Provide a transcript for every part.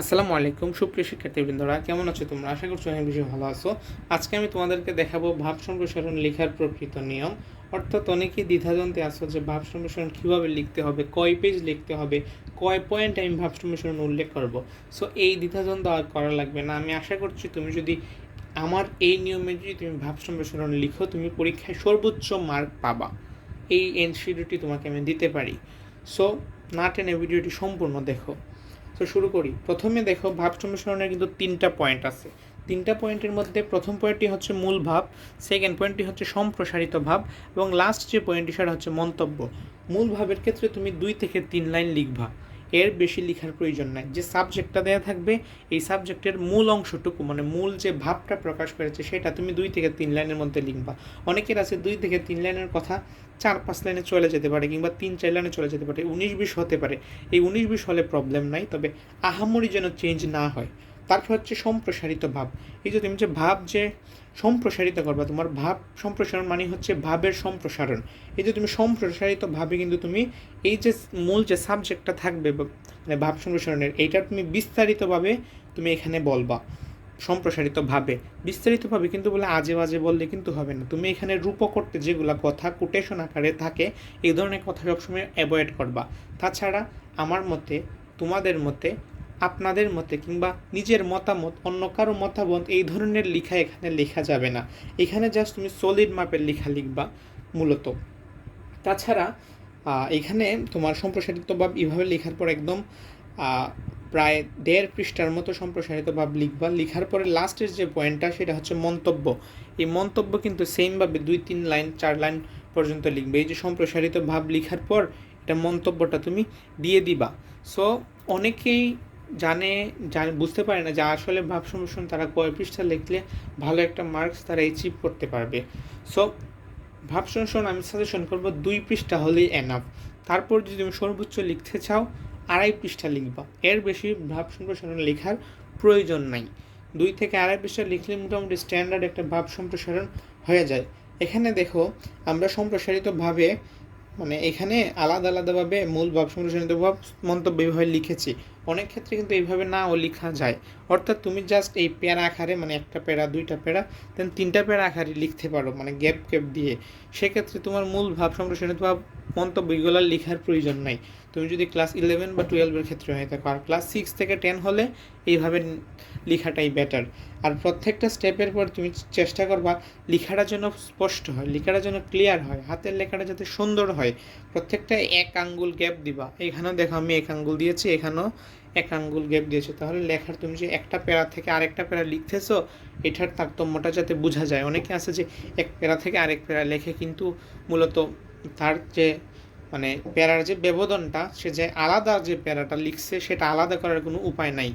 আসসালামু আলাইকুম, সুপ্রিয় শিক্ষার্থীবৃন্দরা, কেমন আছো তোমরা? আশা করছ অনেক বেশি ভালো আছো। আজকে আমি তোমাদেরকে দেখাবো ভাব সম্প্রসারণ লেখার প্রকৃত নিয়ম। অর্থাৎ অনেকেই দ্বিধাদ্বন্দ্বে আসো যে ভাব সম্প্রসারণ কীভাবে লিখতে হবে, কয় পেজ লিখতে হবে, কয় পয়েন্ট আমি ভাব সম্প্রসারণ উল্লেখ করব। সো এই দ্বিধাদ্বন্দ্ব আর করা লাগবে না। আমি আশা করছি তুমি যদি আমার এই নিয়মে যদি তুমি ভাব সম্প্রসারণ লিখো, তুমি পরীক্ষায় সর্বোচ্চ মার্ক পাবা। এই এনসিডিটি তোমাকে আমি দিতে পারি। সো না টেনে ভিডিওটি সম্পূর্ণ দেখো। তো শুরু করি। প্রথমে দেখো, ভাব সম্মিশ্রণের কিন্তু তিনটা পয়েন্ট আছে। তিনটা পয়েন্টের মধ্যে প্রথম পয়েন্টটি হচ্ছে মূল ভাব সেকেন্ড পয়েন্টটি হচ্ছে সম্প্রসারিত ভাব, এবং লাস্ট যে পয়েন্টটি সেটা হচ্ছে মন্তব্য। মূল ভাবের ক্ষেত্রে তুমি দুই থেকে তিন লাইন লিখবা। এর বেশি লেখার প্রয়োজন নাই। যে সাবজেক্টটা দেওয়া থাকবে, এই সাবজেক্টের মূল অংশটুকু মানে মূল যে ভাবটা প্রকাশ করেছে, সেটা তুমি দুই থেকে তিন লাইনের মধ্যে লিখবা। অনেকের আছে দুই থেকে তিন লাইনের কথা, চার পাঁচ লাইনে চলে যেতে পারে কিংবা তিন, চার লাইনে চলে যেতে পারে, উনিশ, বিশ হতে পারে। এই উনিশ, বিশ হলে প্রবলেম নাই, তবে আহামরি যেন চেঞ্জ না হয়। তারপর হচ্ছে সম্প্রসারিত ভাব। এই যে তুমি যে ভাব যে সম্প্রসারিত করবা, তোমার ভাব সম্প্রসারণ মানে হচ্ছে ভাবের সম্প্রসারণ। এই যে তুমি সম্প্রসারিত ভাবে কিন্তু তুমি এই যে মূল যে সাবজেক্টটা থাকবে মানে ভাব সম্প্রসারণের, এইটা তুমি বিস্তারিতভাবে তুমি এখানে বলবা। সম্প্রসারিতভাবে বিস্তারিতভাবে কিন্তু বলে আজে বাজে বললে কিন্তু হবে না। তুমি এখানে করতে যেগুলো কথা কোটেশন আকারে থাকে, এই ধরনের কথা সবসময় অ্যাভয়েড করবা। তাছাড়া আমার মতে, তোমাদের মতে আপনাদের মতে কিংবা নিজের মতামত, অন্য কারও মতামত এই ধরনের লেখা এখানে লেখা যাবে না। এখানে জাস্ট তুমি সলিড মাপের লেখা লিখবা মূলত। তাছাড়া এখানে তোমার সম্প্রসারিত ভাব এইভাবে লেখার পর একদম প্রায় দেড় পৃষ্ঠার মতো সম্প্রসারিত ভাব লিখবা। লিখার পরে লাস্টের যে পয়েন্টটা সেটা হচ্ছে মন্তব্য। এই মন্তব্য কিন্তু সেমভাবে দুই, তিন লাইন, চার লাইন পর্যন্ত লিখবে। এই যে সম্প্রসারিত ভাব লিখার পর এটা মন্তব্যটা তুমি দিয়ে দিবা। সো অনেকেই জানে বুঝতে পারে না যে আসলে ভাব সম্প্রসারণ তারা কয় পৃষ্ঠা লিখলে ভালো একটা মার্কস তারা অ্যাচিভ করতে পারবে। সো ভাব সম্প্রসারণ আমি সাজেশন করব দুই পৃষ্ঠা হলেই এনাফ তারপর যদি তুমি সর্বোচ্চ লিখতে চাও, আড়াই পৃষ্ঠা লিখবা। এর বেশি ভাব সম্প্রসারণ লেখার প্রয়োজন নাই। দুই থেকে আড়াই পৃষ্ঠা লিখলে মোটামুটি স্ট্যান্ডার্ড একটা ভাব সম্প্রসারণ হয়ে যায়। এখানে দেখো, আমরা সম্প্রসারিতভাবে মানে এখানে আলাদা আলাদাভাবে মূল ভাব সম্প্রসারিত ভাব মন্তব্য এইভাবে লিখেছি। অনেক ক্ষেত্রে কিন্তু এইভাবে নাও লেখা যায়। অর্থাৎ তুমি জাস্ট এই প্যারা আকারে মানে একটা প্যারা, দুইটা প্যারা দেন তিনটা প্যারা আকারে লিখতে পারো মানে গ্যাপ গ্যাপ দিয়ে। সেক্ষেত্রে তোমার মূল ভাব সম্প্রসারিত ভাব মন্তব্যগুলো লেখার প্রয়োজন নাই। তুমি যদি ক্লাস ইলেভেন বা টুয়েলভের ক্ষেত্রে হয়ে থাকো আর ক্লাস সিক্স থেকে টেন হলে এইভাবে লেখাটাই বেটার আর প্রত্যেকটা স্টেপের পর তুমি চেষ্টা করবা, লেখাটা যেন স্পষ্ট হয়, লেখাটা যেন ক্লিয়ার হয়, হাতের লেখাটা যাতে সুন্দর হয়। প্রত্যেকটা এক আঙ্গুল গ্যাপ দিবা। এখানেও দেখো আমি এক আঙ্গুল দিয়েছি, এখানেও এক আঙ্গুল গ্যাপ দিয়েছ। তাহলে লেখার তুমি যে একটা প্যারা থেকে আরেকটা প্যারা লিখতেছো, এটার তারতম্যটা যাতে বোঝা যায়। অনেকে আছে যে এক প্যারা থেকে আরেক প্যারা লেখে কিন্তু মূলত তার যে মানে প্যারার যে ব্যবধানটা, সে যে আলাদা যে প্যারাটা লিখছে, সেটা আলাদা করার কোনো উপায় নাই।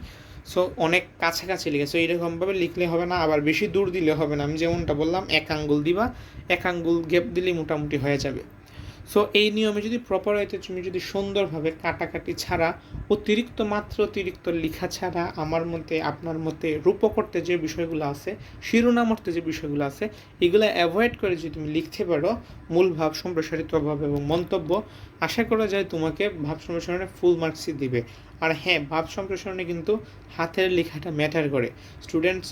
সো অনেক কাছাকাছি লিখেছে এইরকমভাবে লিখলে হবে না, আবার বেশি দূর দিলে হবে না। আমি যেমনটা বললাম, এক আঙ্গুল দিবা, এক আঙ্গুল গেপ দিলেই মোটামুটি হয়ে যাবে। সো এই নিয়মে যদি প্রপার হইতে তুমি যদি সুন্দরভাবে কাটাকাটি ছাড়া, অতিরিক্ত মাত্র অতিরিক্ত লেখা ছাড়া আমার মতে, আপনার মতে রূপ করতে যে বিষয়গুলো আছে শিরোনাম অর্থে যে বিষয়গুলো আছে, এগুলো অ্যাভয়েড করে যদি তুমি লিখতে পারো, মূল ভাব, সম্প্রসারিত ভাব এবং মন্তব্য, আশা করা যায় তোমাকে ভাব সম্প্রসারণে ফুল মার্কসই দিবে। আর হ্যাঁ ভাব সম্প্রসারণে কিন্তু হাতের লেখাটা ম্যাটার করে। স্টুডেন্টস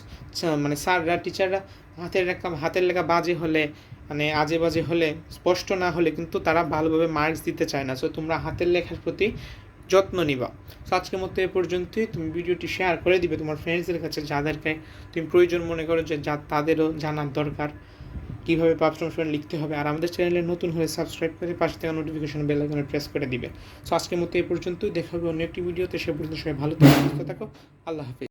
মানে স্যাররা টিচাররা হাতের লেখা হাতের লেখা বাজে হলে মানে আজে বাজে হলে, স্পষ্ট না হলে কিন্তু তারা ভালোভাবে মার্কস দিতে চায় না। সো তোমরা হাতের লেখার প্রতি যত্ন নিবা। সো আজকের মতো এ পর্যন্তই। তুমি ভিডিওটি শেয়ার করে দিবে তোমার ফ্রেন্ডসদের কাছে, যাদেরকে তুমি প্রয়োজন মনে করো যে, যা তাদেরও জানার দরকার। কীভাবে সংশোধন লিখতে হবে। আর আমাদের চ্যানেলে নতুন হলে সাবস্ক্রাইব করে পাশে থাকা নোটিফিকেশন বেল আইকনে প্রেস করে দিবে। সো আজকের মতো এই পর্যন্তই। দেখা হবে অন্য একটি ভিডিওতে সে পর্যন্ত সবাই ভালো থাকো, সুস্থ থাকো। আল্লাহ হাফিজ।